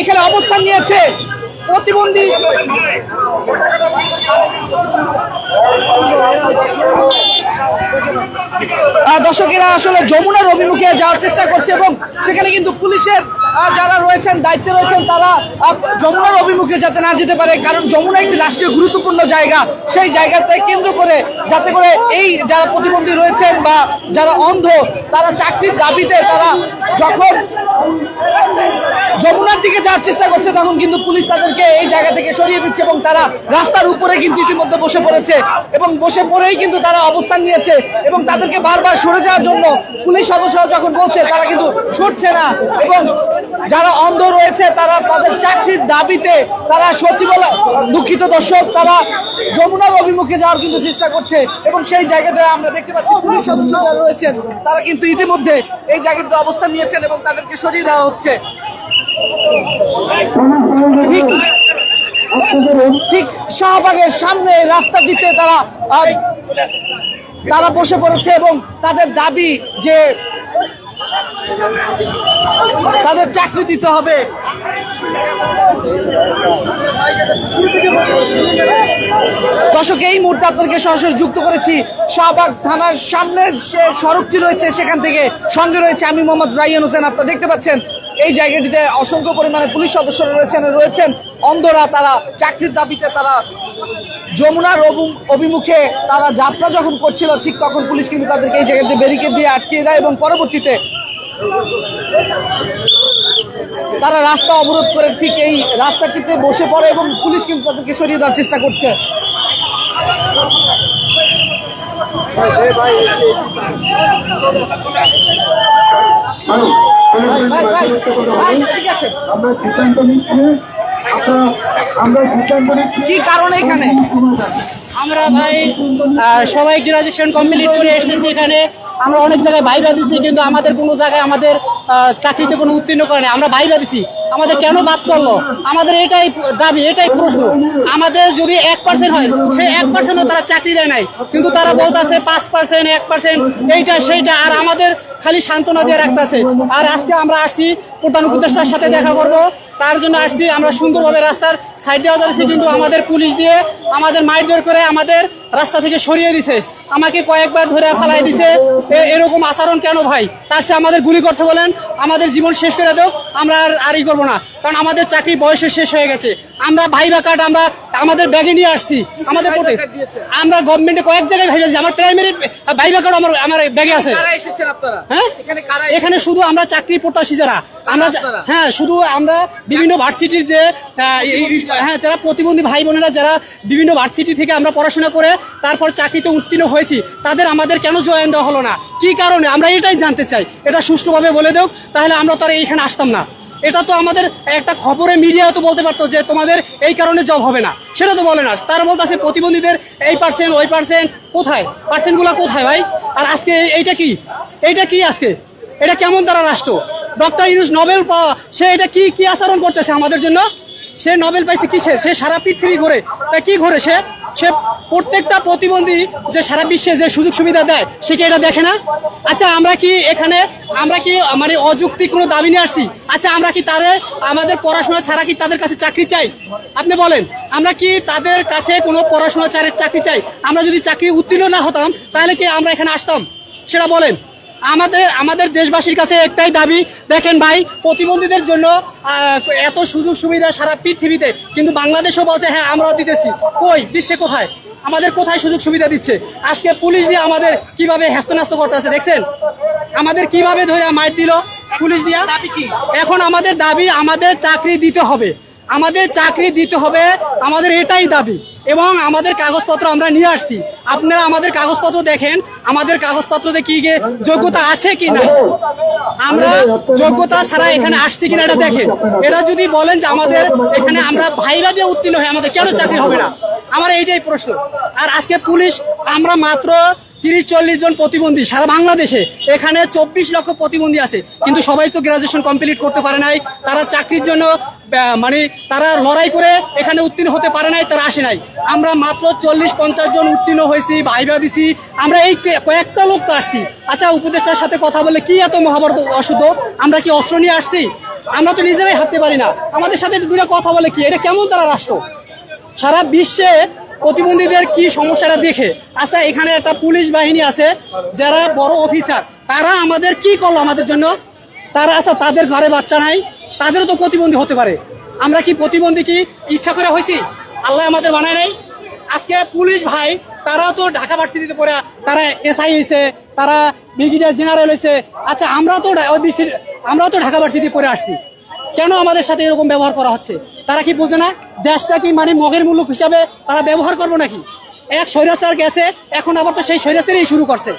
এখানে অবস্থান নিয়েছে প্রতিবন্ধী। দর্শকেরা আসলে যমুনার অভিমুখে যাওয়ার চেষ্টা করছে এবং সেখানে কিন্তু পুলিশের যারা রয়েছেন, দায়িত্বে রয়েছেন, তারা যমুনার অভিমুখে যাতে না যেতে পারে, কারণ যমুনা একটি রাষ্ট্রীয় গুরুত্বপূর্ণ জায়গা। সেই জায়গাতে কেন্দ্র করে, যাতে করে এই যারা প্রতিবন্ধী রয়েছেন বা যারা অন্ধ, তারা চাকরির দাবিতে তারা যখন যমুনার দিকে যাওয়ার চেষ্টা করছে, তখন কিন্তু পুলিশ তাদেরকে এই জায়গা থেকে সরিয়ে দিচ্ছে এবং তারা রাস্তার উপরে কিন্তু ইতিমধ্যে বসে পড়েছে এবং বসে পড়েই কিন্তু তারা অবস্থান নিয়েছে এবং তাদেরকে বারবার সরে যাওয়ার জন্য পুলিশ সদস্যরা যখন বলছে, তারা কিন্তু সরছে না এবং যারা অন্ধ রয়েছে, তারা তাদের চাকরির দাবিতে তারা সচিবালয়, দুঃখিত দর্শক, তারা যমুনার অভিমুখে যাওয়ার কিন্তু চেষ্টা করছে এবং সেই জায়গাতে আমরা দেখতে পাচ্ছি পুলিশ সদস্য যারা রয়েছেন তারা কিন্তু ইতিমধ্যে এই জায়গাটিতে অবস্থান নিয়েছেন এবং তাদেরকে সরিয়ে দেওয়া হচ্ছে। ঠিক শাহবাগের সামনে রাস্তাটিতে তারা আহ, তারা বসে পড়েছে এবং তাদের দাবি যে তাদের চাকরি দিতে হবে। দর্শক, এই মুহূর্তে আপনাদেরকে সরাসরি যুক্ত করেছি শাহবাগ থানার সামনের যে সড়কটি রয়েছে, সেখান থেকে সঙ্গে রয়েছে আমি মোহাম্মদ রাইয়ান হোসেন। আপনারা দেখতে পাচ্ছেন, এই জায়গাটিতে অসংখ্য পরিমাণে পুলিশ সদস্যরা রয়েছেন রয়েছেন অন্ধরা, তারা চাকরির দাবিতে তারা যমুনার অভিমুখে তারা যাত্রা যখন করছিল, ঠিক তখন পুলিশ কিন্তু তাদেরকে এই জায়গাতে ব্যারিকেড দিয়ে আটকিয়ে দেয় এবং পরবর্তীতে তারা রাস্তা অবরোধ করে ঠিক এই রাস্তাটিতে বসে পড়ে এবং পুলিশ কিন্তু তাদেরকে সরিয়ে দেওয়ার চেষ্টা করছে। আমরা সিদ্ধান্ত নিচ্ছি কি কারণে এখানে? আমরা ভাই সবাই গ্রাজুয়েশন কমপ্লিট করে এসেছি এখানে। আমরা অনেক জায়গায় ভাইবা দিছি, কিন্তু আমাদের কোনো জায়গায় আমাদের চাকরিতে কোনো উত্তীর্ণ করে নাই। আমরা ভাইবা দিছি। আমাদের কেন বাদ করল? আমাদের এটাই দাবি, এটাই প্রশ্ন। আমাদের যদি এক পার্সেন্ট হয় সেই এক পার্সেন্টও তারা চাকরি দেয় নাই। কিন্তু তারা বলতেছে পাঁচ পার্সেন্ট এক পার্সেন্ট এইটা, সেইটা, আর আমাদের খালি সান্ত্বনা দিয়ে রাখতেছে। আর আজকে আমরা আসছি, প্রধান উপদেষ্টার সাথে দেখা করব। তার জন্য আসছি, আমরা সুন্দরভাবে রাস্তার সাইড দেওয়া যাচ্ছি, কিন্তু আমাদের পুলিশ দিয়ে আমাদের মারধর করে আমাদের রাস্তা থেকে সরিয়ে দিছে। আমাকে কয়েকবার ধরে ফালাই দিছে। এরকম আচরণ কেন ভাই? তার সে আমাদের গুলি করতে বলেন, আমাদের জীবন শেষ করে দেও, আমরা আর আরই করব না। কারণ আমাদের চাকরি বয়সে শেষ হয়ে গেছে। আমরা ভাইবা কার্ড আমরা আমাদের ব্যাগে নিয়ে আসছি আমাদের কোর্টে আমরা গভর্নমেন্টে কয়েক জায়গায় ভাইবা আমার প্রাইমারি ভাইবা কার্ড আমার আমার ব্যাগে আছে। হ্যাঁ? এখানে শুধু আমরা চাকরি প্রত্যাশী যারা। আমরা হ্যাঁ শুধু আমরা বিভিন্ন ভার্সিটির যে হ্যাঁ যারা প্রতিবন্ধী ভাই বোনেরা যারা বিভিন্ন ভার্সিটি থেকে আমরা পড়াশোনা করে তারপর চাকরিতে উত্তীর্ণ হয়েছি তাদের আমাদের কেন জয়েন দেওয়া হলো না? কি কারণে? আমরা এটাই জানতে চাই। এটা সুষ্ঠুভাবে বলে দেও তাহলে আমরা তো আর এইখানে আসতাম না। এটা তো আমাদের একটা খবরে মিডিয়া তো বলতে পারতো যে তোমাদের এই কারণে জব হবে না। সেটা তো বলে না। তারা বলতেছে প্রতিবন্ধীদের এই পার্সেন্ট ওই পার্সেন্ট কোথায়? পার্সেন্টগুলো কোথায় ভাই? আর আজকে এইটা কি? এইটা কি আজকে? এটা কেমন তারা রাষ্ট্র? ডক্টর ইউনুস নোবেল পাওয়া সে এটা কি কি আচরণ করতেছে আমাদের জন্য? সে নোবেল পাইছে কিসের? সে সারা পৃথিবী ঘুরে। তা কি ঘুরে সে? সে প্রত্যেকটা প্রতিবন্ধী যে সারা বিশ্বে যে সুযোগ সুবিধা দেয়, সে কি এটা দেখে না? আচ্ছা আমরা কি এখানে, আমরা কি মানে অযৌক্তিক কোনো দাবি নিয়ে আসছি? আচ্ছা আমরা কি তারে, আমাদের পড়াশোনা ছাড়া কি তাদের কাছে চাকরি চাই? আপনি বলেন, আমরা কি তাদের কাছে কোনো পড়াশোনা ছাড়া চাকরি চাই? আমরা যদি চাকরি উত্তীর্ণ না হতাম, তাহলে কি আমরা এখানে আসতাম? সেটা বলেন। আমাদের আমাদের দেশবাসীর কাছে একটাই দাবি দেখেন ভাই প্রতিবন্ধীদের জন্য এত সুযোগ সুবিধা সারা পৃথিবীতে কিন্তু বাংলাদেশও বলছে হ্যাঁ আমরাও দিতেছি। কই দিচ্ছে কোথায়? আমাদের কোথায় সুযোগ সুবিধা দিচ্ছে? আজকে পুলিশ দিয়ে আমাদের কীভাবে হ্যাস্তন্যাস্ত করতেছে দেখছেন? আমাদের কীভাবে ধরে মাইট দিল পুলিশ দিয়া? এখন আমাদের দাবি আমাদের চাকরি দিতে হবে। আমাদের চাকরি দিতে হবে আমাদের এটাই দাবি। এবং আমাদের কাগজপত্র আমরা নিয়ে আসছি। আপনারা আমাদের কাগজপত্র দেখেন, আমাদের কাগজপত্রতে কি যোগ্যতা আছে কি না আমরা যোগ্যতা ছাড়া এখানে আসছি কিনা এটা দেখেন। এটা যদি বলেন যে আমাদের এখানে আমরা ভাইবা দিয়ে উত্তীর্ণ হয়ে আমাদের কেন চাকরি হবে না? আমার এইটাই প্রশ্ন। আর আজকে পুলিশ, আমরা মাত্র তিরিশ চল্লিশ জন প্রতিবন্ধী সারা বাংলাদেশে। এখানে চব্বিশ লক্ষ প্রতিবন্ধী আছে। কিন্তু সবাই তো গ্রাজুয়েশন কমপ্লিট করতে পারে নাই। তারা চাকরির জন্য মানে তারা লড়াই করে এখানে উত্তীর্ণ হতে পারে নাই, তারা আসে নাই। আমরা মাত্র চল্লিশ পঞ্চাশ জন উত্তীর্ণ হয়েছি, ভাইবা দিছি। আমরা এই কয়েকটা লোক তো আসছি। আচ্ছা উপদেষ্টার সাথে কথা বলে কি এত মহাভারত অশুদ্ধ? আমরা কি অস্ত্র নিয়ে আসছি? আমরা তো নিজেরাই হাঁটতে পারি না। আমাদের সাথে দূরে কথা বলে কি? এটা কেমন তারা রাষ্ট্র? সারা বিশ্বে প্রতিবন্ধীদের কি সমস্যাটা দেখে? আচ্ছা এখানে একটা পুলিশ বাহিনী আছে, যারা বড় অফিসার, তারা আমাদের কি করল আমাদের জন্য? তারা আচ্ছা তাদের ঘরে বাচ্চা নাই, তাদেরও তো প্রতিবন্ধী হতে পারে। আমরা কি প্রতিবন্ধী কি ইচ্ছা করে হয়েছি? আল্লাহ আমাদের বানায় নাই। আজকে পুলিশ ভাই, তারাও তো ঢাকা ভার্সিটিতে পড়ে, তারা এসআই হয়েছে, তারা ব্রিগেডিয়ার জেনারেল হয়েছে। আচ্ছা আমরাও তো আমরাও তো ঢাকা ভার্সিটি পড়ে আসছি। কেন আমাদের সাথে এরকম ব্যবহার করা হচ্ছে? তারা কি বোঝে না? দেশটা কি মানে মগের মূল্য হিসাবে তারা ব্যবহার করব নাকি? এক স্বৈরাচার গেছে, এখন আবার তো সেই স্বৈরাচারই শুরু করছে।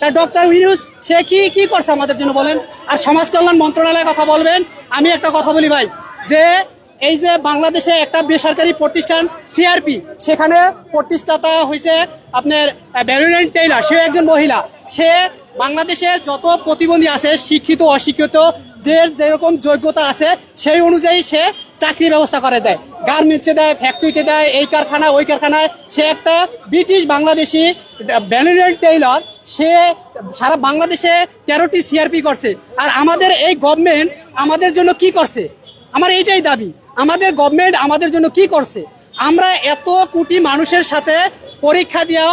তা ডক্টর ইউনুস, সে কি কি করছে আমাদের জন্য বলেন? আর সমাজ কল্যাণ মন্ত্রণালয়ের কথা বলবেন? আমি একটা কথা বলি ভাই, যে এই যে বাংলাদেশে একটা বেসরকারি প্রতিষ্ঠান, সিআরপি, সেখানে প্রতিষ্ঠাতা হয়েছে আপনার ব্যারোনেন টেইলার, সে একজন মহিলা। সে বাংলাদেশের যত প্রতিবন্ধী আছে, শিক্ষিত, অশিক্ষিত, যে যেরকম যোগ্যতা আছে, সেই অনুযায়ী সে চাকরি ব্যবস্থা করে দেয়। গার্মেন্টসে দেয় ফ্যাক্টরিতে দেয়, এই কারখানা ওই কারখানায়। সে একটা ব্রিটিশ বাংলাদেশি ব্যারোনেন টেইলর, সে সারা বাংলাদেশে তেরোটি সিআরপি করছে। আর আমাদের এই গভর্নমেন্ট আমাদের জন্য কি করছে? আমার এইটাই দাবি। আমাদের গভর্নমেন্ট আমাদের জন্য কি করছে? আমরা এত কোটি মানুষের সাথে পরীক্ষা দিয়া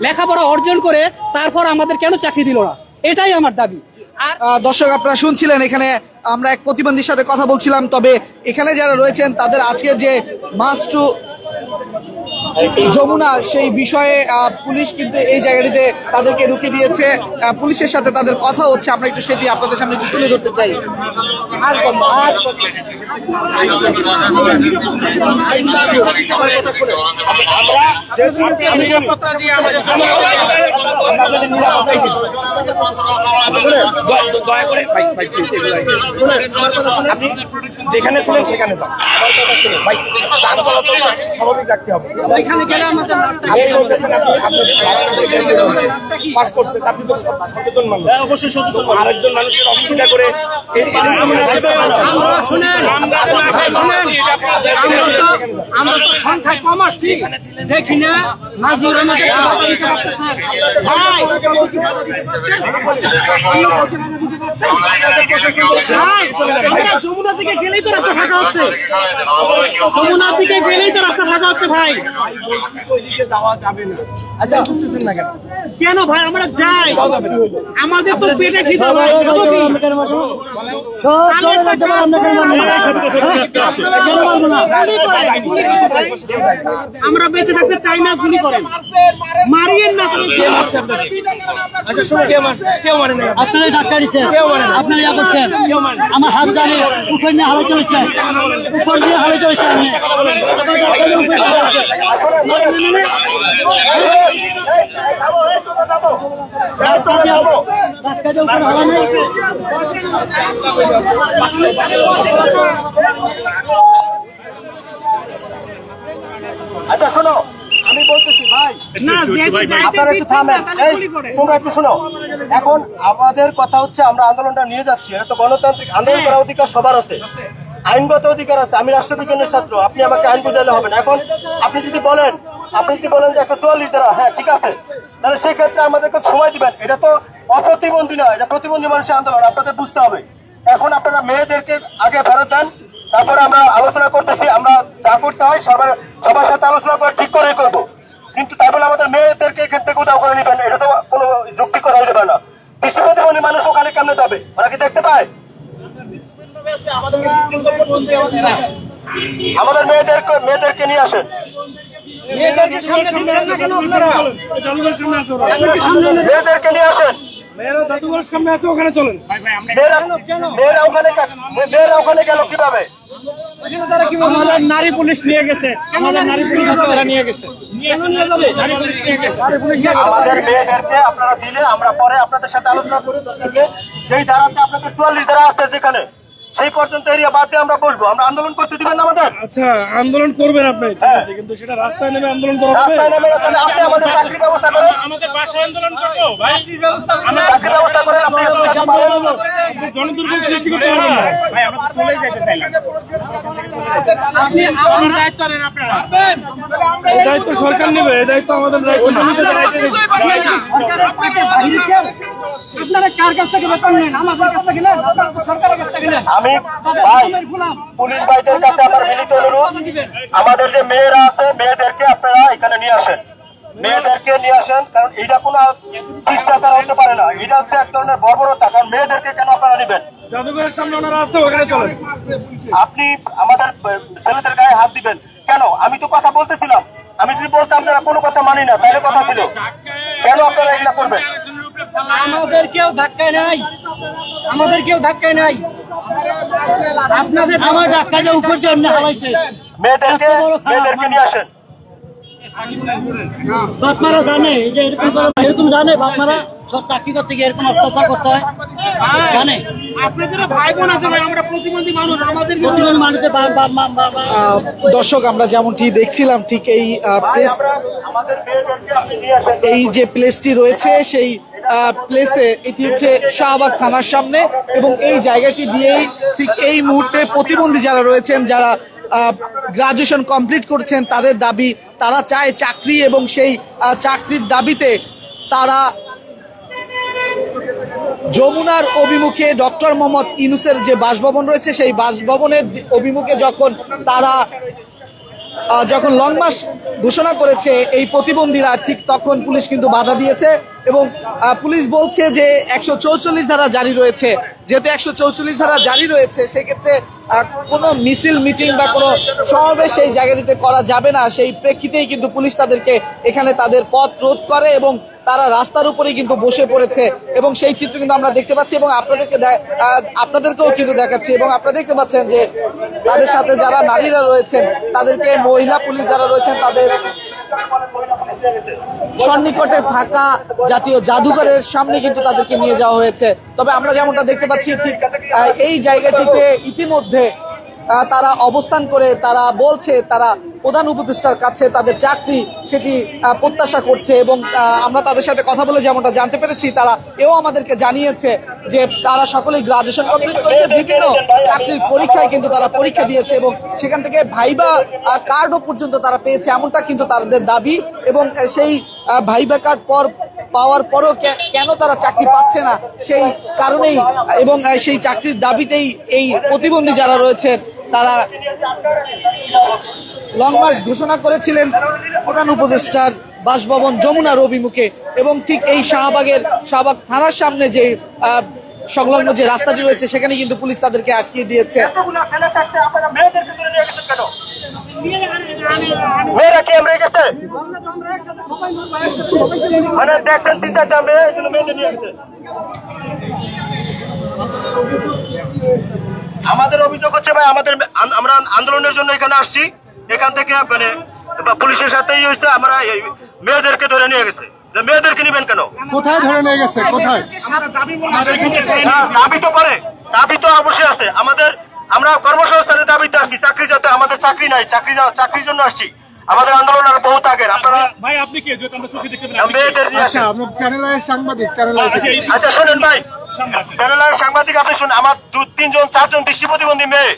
লেখাপড়া অর্জন করে তারপর আমাদের কেন চাকরি দিল না? এটাই আমার দাবি। আর দর্শক আপনারা শুনছিলেন এখানে আমরা এক প্রতিবন্ধীর সাথে কথা বলছিলাম তবে এখানে যারা রয়েছেন তাদের আজকের যে মাস টু যমুনা সেই বিষয়ে পুলিশ কিন্তু এই জায়গাটিতে তাদেরকে রুখে দিয়েছে। পুলিশের সাথে তাদের কথা হচ্ছে আমরা একটু সেটি আপনাদের সামনে একটু তুলে ধরতে চাই। আর আর দয়া করে। আপনি যেখানে ছিলেন সেখানে যান। আমার কথা শুনুন ভাই যান চলাচল স্বাভাবিক রাখতে হবে। পাস আপনি তো সচেতন- সচেতন মানুষ। অবশ্যই সচেতন আরেকজন মানুষের অসুবিধা করে এই- এই- আমরা তো সংখ্যায় কম আসছি দেখি না নাজির আমাদের আমরা যমুনার দিকে গেলেই তো রাস্তা ফাঁকা হচ্ছে। যমুনার দিকে গেলেই তো রাস্তা ফাঁকা হচ্ছে ভাই। যাওয়া যাবে না আচ্ছা বুঝতেছেন না কেন? কেন ভাই? আমরা যাই। আমাদের তো পেটে খিদে ভাই। করেন। আমরা বেঁচে থাকতে চাই না গুলি করেন। মারিয়েন না তুমি কে মারছে আচ্ছা আপনারাই ধাক্কা দিচ্ছেন। কেউ মারে না। আপনারা ইয়া করছেন? আমার হাত জানে উপর নিয়ে হালাই চলেছেন উপর নিয়ে আপনি দিয়ে উপর দিয়ে উপর হালানো আচ্ছা শোনো। আমি বলতেছি ভাই না যেহেতু যাইতে আপনারা একটু থামেন। এই তোমরা একটু শোনো। এখন আমাদের কথা হচ্ছে আমরা আন্দোলনটা নিয়ে যাচ্ছি। এটা তো গণতান্ত্রিক আন্দোলন হ্যাঁ। করার অধিকার সবার আছে। আইনগত অধিকার আছে। আমি রাষ্ট্রবিজ্ঞানের ছাত্র। আপনি আমাকে আইন বুঝাইলে হবে না। এখন আপনি যদি বলেন আপনি যদি বলেন যে একটা চুয়াল্লিশ দ্বারা হ্যাঁ ঠিক আছে। তাহলে সেই আমাদেরকে সময় দিবেন। এটা তো অপ্রতিবন্ধী নয়। এটা প্রতিবন্ধী মানুষের আন্দোলন। আপনাদের বুঝতে হবে। এখন আপনারা মেয়েদেরকে আগে ফেরত দেন। তারপরে আমরা আলোচনা করতেছি। আমরা যা করতে হয় সবার সবার সাথে আলোচনা করে ঠিক করে করব কিন্তু তারপরে বলে আমাদের মেয়েদেরকে এখান থেকে উদাও করে নিবেন এটা তো কোনো যুক্তি করা যাবে না। বিশ্ব প্রতিবন্ধী মানুষ ওখানে কেমনে যাবে? ওরা কি দেখতে পায়? আমাদের মেয়েদেরকে মেয়েদেরকে নিয়ে আসেন। মেয়েদেরকে নিয়ে আসেন। মেয়েরা মেয়েরা ওখানে কা- মেয়েরা ওখানে গেল কীভাবে? আমাদের নারী পুলিশ নিয়ে গেছে। আমাদের নারী পুলিশ নিয়ে গেছে। আমাদের মেয়েদেরকে আপনারা দিলে আমরা পরে আপনাদের সাথে আলোচনা করি। যেই ধারাতে আপনাদের চুয়াল্লিশ ধারা আছে যেখানে সেই পর্যন্ত এরিয়া বাদ দিয়ে আমরা বসবো আমরা আন্দোলন করতে দিবেন আমাদের আচ্ছা আন্দোলন করবেন আপনি ঠিক হ্যাঁ। আছে কিন্তু সেটা রাস্তায় নেমে আন্দোলন করা হবে রাস্তায় নেমে তাহলে আপনি আমাদের চাকরি ব্যবস্থা করেন আমাদের বাসায় আন্দোলন করব ভাই চাকরি ব্যবস্থা করেন আপনি এত টাকা পাবেন। জনদুর্ভোগ সৃষ্টি করতে পারবেন না ভাই আমরা চলে যেতে চাইলাম আপনি আমার দায়িত্ব নেন আপনারা এই দায়িত্ব সরকার নেবে এই দায়িত্ব আমাদের দায়িত্ব না। সরকার আপনাকে দিয়েছে। আপনারা কার কাছ থেকে বেতন নেন আমাদের কাছ থেকে নেন আপনারা তো সরকারের কাছ থেকে নেন আমি ভাই পুলিশ ভাইদের কাছে আমার মিলিত অনুরোধ। আমাদের যে মেয়েরা আছে মেয়েদেরকে আপনারা এখানে নিয়ে আসেন। মেয়েদেরকে নিয়ে আসেন কারণ এটা কোনো শিষ্টাচার হতে পারে না। এটা হচ্ছে এক ধরনের বর্বরতা কারণ মেয়েদেরকে কেন আপনারা নেবেন? জাদুঘরের সামনে ওনারা আছে ওখানে চলেন। আপনি আমাদের ছেলেদের গায়ে হাত দিবেন। কেন? আমি তো কথা বলতেছিলাম। আমি যদি বলতাম যারা কোনো কথা মানি না তাহলে কথা ছিল। কেন আপনারা এগুলা করবেন? আমাদের কেউ ধাক্কায় নাই। আমাদের কেউ ধাক্কায় নাই। আপনাদের আমার ধাক্কা যে উপর দিয়ে এমনি হালাইছে। মেয়েদেরকে এত বড় খারাপ মেয়েদেরকে নিয়ে আসেন। বাপ জানে যে এরকম এরকম জানে বাপ মারা সব চাকরি করতে গিয়ে এরকম অত্যাচার করতে হয়। জানে? দর্শক আমরা যেমনটি দেখছিলাম ঠিক এই প্রেস আমাদের মেয়েদেরকে আপনি নিয়ে আসেন। এই যে প্লেসটি রয়েছে সেই প্লেসে এটি হচ্ছে শাহবাগ থানার সামনে এবং এই জায়গাটি দিয়েই ঠিক এই মুহূর্তে প্রতিবন্ধী যারা রয়েছেন, যারা গ্রাজুয়েশন কমপ্লিট করছেন, তাদের দাবি তারা চায় চাকরি এবং সেই চাকরির দাবিতে তারা যমুনার অভিমুখে ডক্টর মোহাম্মদ ইনুসের যে বাসভবন রয়েছে, সেই বাসভবনের অভিমুখে যখন তারা যখন লং মার্চ ঘোষণা করেছে এই প্রতিবন্ধীরা, ঠিক তখন পুলিশ কিন্তু বাধা দিয়েছে এবং পুলিশ বলছে যে একশো ধারা জারি রয়েছে। যেহেতু একশো চৌচল্লিশ ধারা জারি রয়েছে, সেক্ষেত্রে কোনো মিছিল, মিটিং বা কোনো সমাবেশ সেই জায়গাটিতে করা যাবে না। সেই প্রেক্ষিতেই কিন্তু পুলিশ তাদেরকে এখানে তাদের পথ রোধ করে এবং তারা রাস্তার উপরেই কিন্তু বসে পড়েছে এবং সেই চিত্র কিন্তু আমরা দেখতে পাচ্ছি এবং আপনাদেরকে আপনাদেরকেও কিন্তু দেখাচ্ছি এবং আপনারা দেখতে পাচ্ছেন যে তাদের সাথে যারা নারীরা রয়েছেন, তাদেরকে মহিলা পুলিশ যারা রয়েছেন, তাদের সন্নিকটে থাকা জাতীয় জাদুঘরের সামনে কিন্তু তাদেরকে নিয়ে যাওয়া হয়েছে। তবে আমরা যেমনটা দেখতে পাচ্ছি, ঠিক এই জায়গাটিতে ইতিমধ্যে তারা অবস্থান করে, তারা বলছে, তারা প্রধান উপদেষ্টার কাছে তাদের চাকরি সেটি প্রত্যাশা করছে এবং আমরা তাদের সাথে কথা বলে যেমনটা জানতে পেরেছি, তারা এও আমাদেরকে জানিয়েছে যে তারা সকলেই গ্রাজুয়েশন কমপ্লিট করেছে, বিভিন্ন চাকরির পরীক্ষায় কিন্তু তারা পরীক্ষা দিয়েছে এবং সেখান থেকে ভাইবা কার্ডও পর্যন্ত তারা পেয়েছে, এমনটা কিন্তু তাদের দাবি এবং সেই ভাইবা কার্ড পর, পাওয়ার পরও কেন তারা চাকরি পাচ্ছে না সেই কারণেই এবং সেই চাকরির দাবিতেই এই প্রতিবন্ধী যারা রয়েছে তারা লং মার্চ ঘোষণা করেছিলেন প্রধান উপদেষ্টার বাসভবন যমুনার অভিমুখে এবং ঠিক এই শাহবাগের শাহবাগ থানার সামনে যে আহ, সংলগ্ন যে রাস্তাটি রয়েছে সেখানে কিন্তু পুলিশ তাদেরকে আটকিয়ে দিয়েছে। মেয়েরা কি আমরা গেছে? মানে দেখছেন তিন চারটা মেয়ে মেয়েদের নিয়ে গেছে। আমাদের অভিযোগ হচ্ছে ভাই আমাদের আমরা আন্দোলনের জন্য এখানে আসছি। এখান থেকে মানে পুলিশের সাথে হয়েছে আমরা এই মেয়েদেরকে ধরে নিয়ে গেছে। মেয়েদেরকে নিবেন কেন? কোথায় ধরে নিয়ে গেছে? কোথায়? দাবি তো পারে দাবি তো অবশ্যই আছে। আমাদের আমরা কর্মসংস্থানের দাবিতে আসছি চাকরি যাতে আমাদের চাকরি নাই চাকরি চাকরির জন্য আসছি। আমাদের আন্দোলন আর বহুত আগের আপনারা ভাই আপনি কে? যেহেতু আমরা চোখে দেখতে পেলাম মেয়েদের আচ্ছা সাংবাদিক চ্যানেল আচ্ছা শোনেন ভাই। চ্যানেলের সাংবাদিক আপনি শুনুন আমার দু তিনজন চারজন দৃষ্টি প্রতিবন্ধী মেয়ে।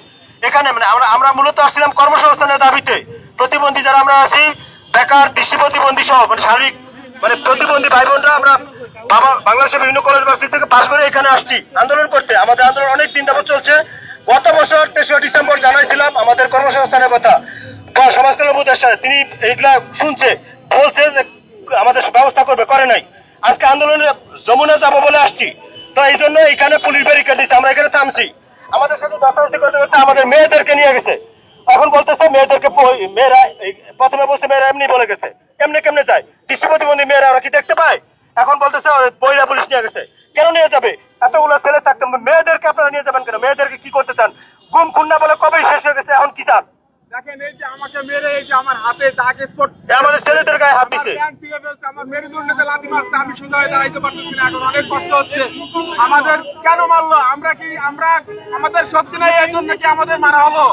এখানে মানে আমরা আমরা মূলত আসছিলাম কর্মসংস্থানের দাবিতে। প্রতিবন্ধী যারা আমরা আছি, বেকার, দৃষ্টি প্রতিবন্ধী সহ মানে শারীরিক মানে প্রতিবন্ধী ভাই বোনরা আমরা বাবা- বাংলাদেশের বিভিন্ন কলেজ ভার্সিটি থেকে পাশ করে এখানে আসছি আন্দোলন করতে। আমাদের আন্দোলন অনেক দিন যাবত চলছে। গত বছর তেসরা ডিসেম্বর জানাইছিলাম আমাদের কর্মসংস্থানের কথা। সমাজ কল্যাণ উপদেষ্টা তিনি এইগুলা শুনছে, বলছে যে আমাদের ব্যবস্থা করবে, করে নাই। আজকে আন্দোলনে যমুনা যাব বলে আসছি। তো এই জন্য এখানে পুলিশ ব্যারিকেড দিচ্ছে আমরা এখানে থামছি। আমাদের সাথে দশাদশি করতে করতে আমাদের মেয়েদেরকে নিয়ে গেছে। এখন বলতেছে মেয়েদেরকে মেয়েরা প্রথমে বলছে মেয়েরা এমনি বলে গেছে। এমনি কেমনে যায়? দৃষ্টি প্রতিবন্ধী মেয়েরা ওরা কি দেখতে পায়? এখন বলতেছে বইরা পুলিশ নিয়ে গেছে। কেন নিয়ে যাবে? এতগুলো ছেলে থাকতে মেয়েদেরকে আপনারা নিয়ে যাবেন কেন? মেয়েদেরকে কি করতে চান? গুম খুন্না বলে কবেই শেষ হয়ে গেছে এখন কি চান দেখেন এই যে আমাকে মেরে এই যে আমার হাতে দাগ স্পট আমাদের ছেলেদের গায়ে হাত ফেলছে, আমার মেরুদণ্ডতে লাথি মারছে, আমি সোজা হয়ে দাঁড়াইতে পারতেছি না, এখন অনেক কষ্ট হচ্ছে। আমাদের কেন মারলো? আমরা কি আমরা আমাদের শক্তি নেই এই জন্য কি আমাদের মারা হলো?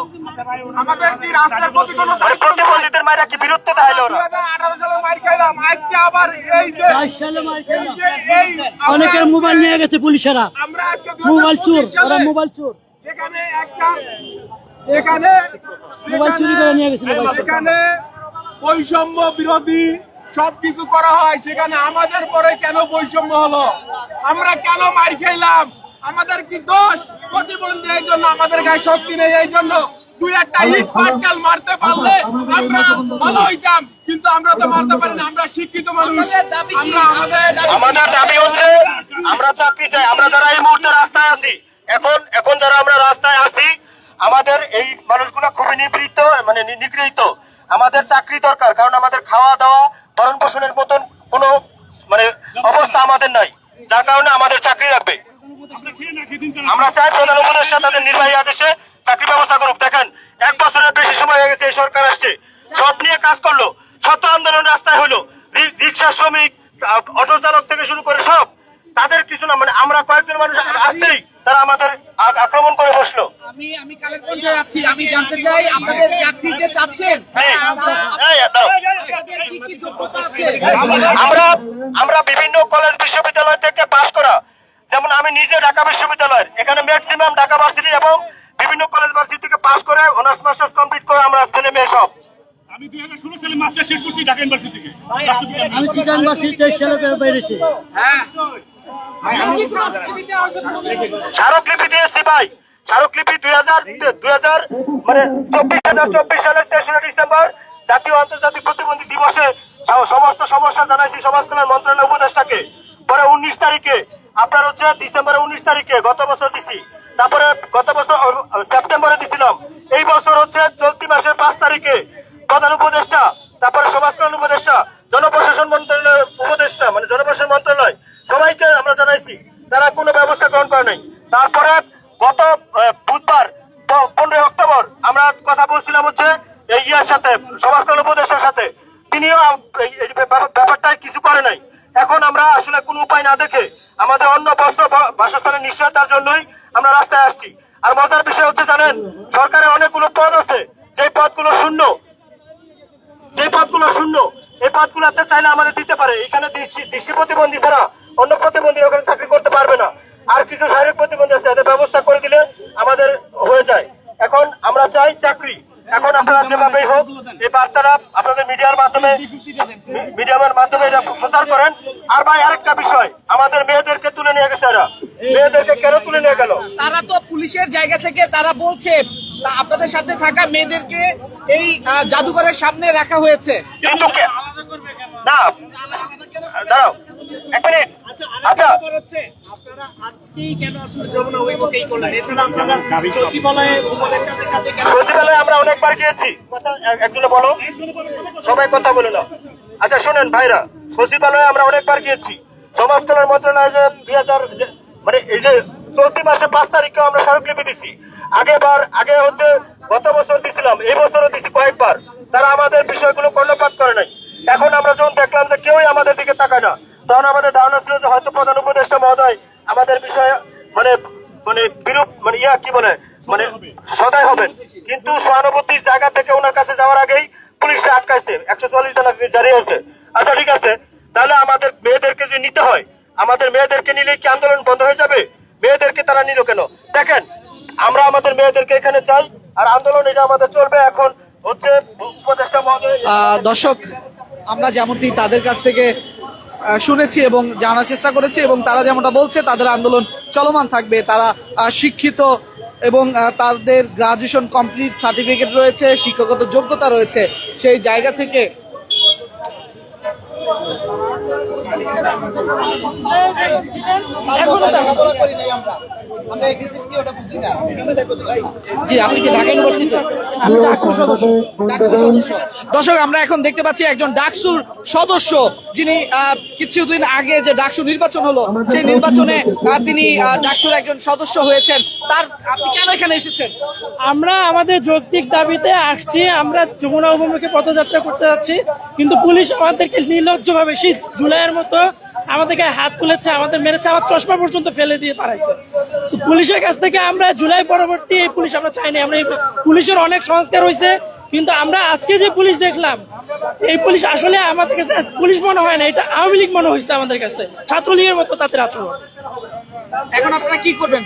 আমাদের কি রাস্তার প্রতি কোনো প্রতিবন্ধীদের কি দেখাইলো ওরা? হাজার আঠারো সালে মার খাইলাম আজকে আবার এই যে বাইশ সালে মার আমরা- অনেকের মোবাইল নিয়ে গেছে পুলিশেরা। আমরা আজকে মোবাইল চোর 2025 ওরা মোবাইল চোর। যেখানে একটা এখানে বৈষম্য বিরোধী সবকিছু করা হয়। সেখানে আমাদের পরে কেন বৈষম্য হলো? আমরা কেন মার খেলাম? আমাদের কি দোষ? প্রতিবন্ধী এই জন্য আমাদের গায়ে শক্তি নেই এই জন্য দুই একটা ইট পাটকেল মারতে পারলে আমরা ভালো হইতাম কিন্তু আমরা তো মারতে পারি না। আমরা শিক্ষিত মানুষ। আমরা আমাদের আমাদের দাবি হচ্ছে আমরা চাকরি চাই আমরা যারা এই মুহূর্তে রাস্তায় আছি এখন এখন যারা আমরা রাস্তায় আছি আমাদের এই মানুষগুলো খুবই নিবৃত্ত মানে নিগৃহীত। আমাদের চাকরি দরকার, কারণ আমাদের খাওয়া দাওয়া ভরণ পোষণের মতন কোনো মানে অবস্থা আমাদের নাই। যার কারণে আমাদের চাকরি লাগবে। আমরা চাই প্রধান উপদেষ্টা তাদের নির্বাহী আদেশে চাকরি ব্যবস্থা করুক। দেখেন, এক বছরের বেশি সময় হয়ে গেছে এই সরকার আসছে। সব নিয়ে কাজ করল। শত আন্দোলন রাস্তায় হলো। রিক্সা শ্রমিক অটো চালক থেকে শুরু করে সব। তাদের কিছু না মানে আমরা কয়েকজন মানুষ আসছেই তারা আমাদের আক্রমণ করে বসল। আমি আমি কালের পর্যায়ে আছি আমি জানতে চাই আপনাদের চাকরি যে চাচ্ছেন যোগ্যতা আছে? আমরা আমরা বিভিন্ন কলেজ বিশ্ববিদ্যালয় থেকে পাশ করা। যেমন আমি নিজে ঢাকা বিশ্ববিদ্যালয়ের। এখানে ম্যাক্সিমাম ঢাকা ভার্সিটি এবং বিভিন্ন কলেজ ভার্সিটি থেকে পাশ করে অনার্স মাস্টার্স কমপ্লিট করে আমরা ছেলে মেয়ে সব। আমি দুই হাজার ষোলো সালে মাস্টার শেষ করছি ঢাকা ইউনিভার্সিটি থেকে। আমি চিকেন সালে বেরিয়েছি স্মারকলিপি দিয়েছি ভাই। স্মারকলিপি দুই হাজার দুই হাজার মানে চব্বিশ হাজার চব্বিশ সালের তেসরা ডিসেম্বর জাতীয় আন্তর্জাতিক প্রতিবন্ধী দিবসে সমস্ত সমস্যা জানাইছি সমাজ কল্যাণ মন্ত্রণালয় উপদেষ্টাকে। পরে উনিশ তারিখে আপনার হচ্ছে ডিসেম্বরের উনিশ তারিখে গত বছর দিছি। তারপরে গত বছর সেপ্টেম্বরে দিছিলাম। এই বছর হচ্ছে চলতি মাসের পাঁচ তারিখে প্রধান উপদেষ্টা তারপরে সমাজ কল্যাণ উপদেষ্টা জনপ্রশাসন মন্ত্রণালয় উপদেষ্টা মানে জনপ্রশাসন মন্ত্রণালয় সবাইকে আমরা জানাইছি, তারা কোনো ব্যবস্থা গ্রহণ করে নাই। তারপরে গত বুধবার পনেরোই অক্টোবর আমরা কথা বলছিলাম হচ্ছে এই ইয়ার সাথে সমাজ কল্যাণ উপদেষ্টার সাথে। তিনিও আম- এই- এই ব্যাপার- ব্যাপারটায় কিছু করে নাই। এখন আমরা আসলে কোনো উপায় না দেখে আমাদের অন্য বস্ত্র বাসস্থানের নিশ্চয়তার জন্যই আমরা রাস্তায় আসছি। আর মজার বিষয় হচ্ছে, জানেন সরকারের অনেকগুলো পদ আছে। যে পদগুলো শূন্য যে পদগুলো শূন্য, এই পদগুলোতে চাইলে আমাদের দিতে পারে। এখানে দৃষ্টি প্রতিবন্ধী ছাড়া অন্য প্রতিবন্ধী ওখানে চাকরি করতে পারবে না। আর কিছু শারীরিক প্রতিবন্ধী আছে এদের ব্যবস্থা করে দিলে আমাদের হয়ে যায়। এখন আমরা চাই চাকরি। এখন আপনারা যেভাবেই হোক এই বার্তাটা আপনাদের মিডিয়ার মাধ্যমে মিডিয়ামের মাধ্যমে এটা প্রচার করেন। আর ভাই আরেকটা বিষয় আমাদের মেয়েদেরকে তুলে নিয়ে গেছে এরা। মেয়েদেরকে কেন তুলে নিয়ে গেল? তারা তো পুলিশের জায়গা থেকে তারা বলছে আপনাদের সাথে থাকা মেয়েদেরকে এই জাদুঘরের সামনে রাখা হয়েছে। কিন্তু না দাঁড়াও এক মিনিট। আচ্ছা আপনারা আজকেই কেন আসলে যমুনা অভিমুখে করলেন? এছাড়া আপনারা সচিবালয়ে উপদেষ্টাদের সাথে কেন সচিবালয়ে আমরা অনেকবার গিয়েছি। কথা একজনে বলো। সবাই কথা বলে না আচ্ছা শোনেন ভাইরা সচিবালয়ে আমরা অনেকবার গিয়েছি। সমাজ কল্যাণ মন্ত্রণালয় যে দুই হাজার মানে এই যে চলতি মাসে পাঁচ তারিখে আমরা স্মারকলিপি দিছি। আগেবার আগে হচ্ছে গত বছর দিছিলাম এই বছরও দিছি কয়েকবার। তারা আমাদের বিষয়গুলো কর্ণপাত করে নাই। এখন আমরা যখন দেখলাম যে কেউই আমাদের দিকে তাকায় না তখন আমাদের ইয়া কি বলে? মানে সদায় হবেন কিন্তু সহানুভূতির জায়গা থেকে ওনার কাছে যাওয়ার আগেই পুলিশে আটকাইছে। একশো চল্লিশ জন জারি আছে আচ্ছা ঠিক আছে। তাহলে আমাদের মেয়েদেরকে যে নিতে হয় আমাদের মেয়েদেরকে নিলে কি আন্দোলন বন্ধ হয়ে যাবে? মেয়েদেরকে তারা নিল কেন? দেখেন আমরা আমাদের মেয়েদেরকে এখানে চাই আর আন্দোলন এটা আমাদের চলবে এখন হচ্ছে দর্শক আমরা যেমনটি তাদের কাছ থেকে শুনেছি এবং জানার চেষ্টা করেছি এবং তারা যেমনটা বলছে, তাদের আন্দোলন চলমান থাকবে। তারা শিক্ষিত এবং তাদের গ্রাজুয়েশন কমপ্লিট সার্টিফিকেট রয়েছে শিক্ষাগত যোগ্যতা রয়েছে। সেই জায়গা থেকে জি আপনি কি ঢাকা ইউনিভার্সিটি দর্শক আমরা এখন দেখতে পাচ্ছি একজন ডাকসুর সদস্য যিনি কিছুদিন আগে যে ডাকসু নির্বাচন হলো সেই নির্বাচনে তিনি আহ, ডাকসুর একজন সদস্য হয়েছেন। তার আপনি কেন এখানে এসেছেন? আমরা আমাদের যৌক্তিক দাবিতে আসছি। আমরা যমুনা অভিমুখে পদযাত্রা করতে যাচ্ছি। কিন্তু পুলিশ আমাদেরকে নির্লজ্জভাবে সেই জুলাইয়ের মতো আমাদেরকে হাত তুলেছে আমাদের মেরেছে আমার চশমা পর্যন্ত ফেলে দিয়ে পারাইছে পুলিশের কাছ থেকে আমরা জুলাই পরবর্তী এই পুলিশ আমরা চাইনি আমরা এই পুলিশের অনেক সংস্কার হয়েছে কিন্তু আমরা আজকে যে পুলিশ দেখলাম এই পুলিশ আসলে আমাদের কাছে পুলিশ মনে হয় না এটা আওয়ামী লীগ মনে হয়েছে আমাদের কাছে ছাত্রলীগের মতো তাদের আচরণ। এখন আপনারা কি করবেন?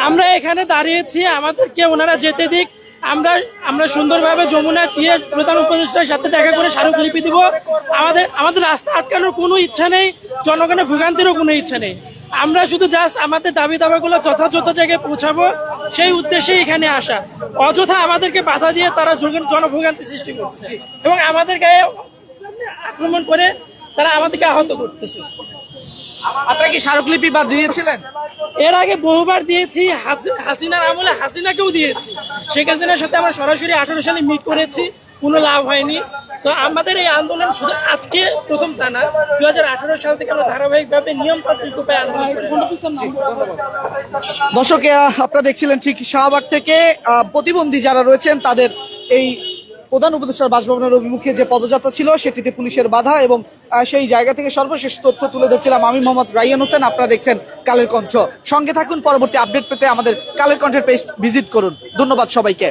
আমরা এখানে দাঁড়িয়েছি আমাদেরকে ওনারা যেতে দিক আমরা আমরা সুন্দরভাবে যমুনা চিয়ে প্রধান উপদেষ্টার সাথে দেখা করে স্মারকলিপি দিব। আমাদের আমাদের রাস্তা আটকানোর কোনো ইচ্ছা নেই, জনগণের ভোগান্তিরও কোনো ইচ্ছা নেই। আমরা শুধু জাস্ট আমাদের দাবি দাবাগুলো যথাযথ জায়গায় পৌঁছাবো, সেই উদ্দেশ্যে এখানে আসা। অযথা আমাদেরকে বাধা দিয়ে তারা জন- জনভোগান্তি সৃষ্টি করছে এবং আমাদের গায়ে আক্রমণ করে তারা আমাদেরকে আহত করতেছে। আপনারা কি স্মারকলিপি বা দিয়েছিলেন? এর আগে বহুবার দিয়েছি হাসিনার আমলে হাসিনাকেও দিয়েছি। শেখ হাসিনার সাথে আমরা সরাসরি আঠারো সালে মিট করেছি কোনো লাভ হয়নি। তো আমাদের এই আন্দোলন শুধু আজকে প্রথম তা না দু সাল থেকে আমরা ধারাবাহিকভাবে নিয়মতান্ত্রিক উপায়ে আন্দোলন করে দর্শক আপনারা দেখছিলেন ঠিক শাহবাগ থেকে প্রতিবন্ধী যারা রয়েছেন তাদের এই প্রধান উপদেষ্টার বাসভবনের অভিমুখে যে পদযাত্রা ছিল সেটিতে পুলিশের বাধা এবং সেই জায়গা থেকে সর্বশেষ তথ্য তুলে ধরছিলাম আমি মোহাম্মদ রাইয়ান হোসেন, আপনারা দেখছেন কালের কণ্ঠ। সঙ্গে থাকুন, পরবর্তী আপডেট পেতে আমাদের কালের কণ্ঠের পেজ ভিজিট করুন। ধন্যবাদ সবাইকে।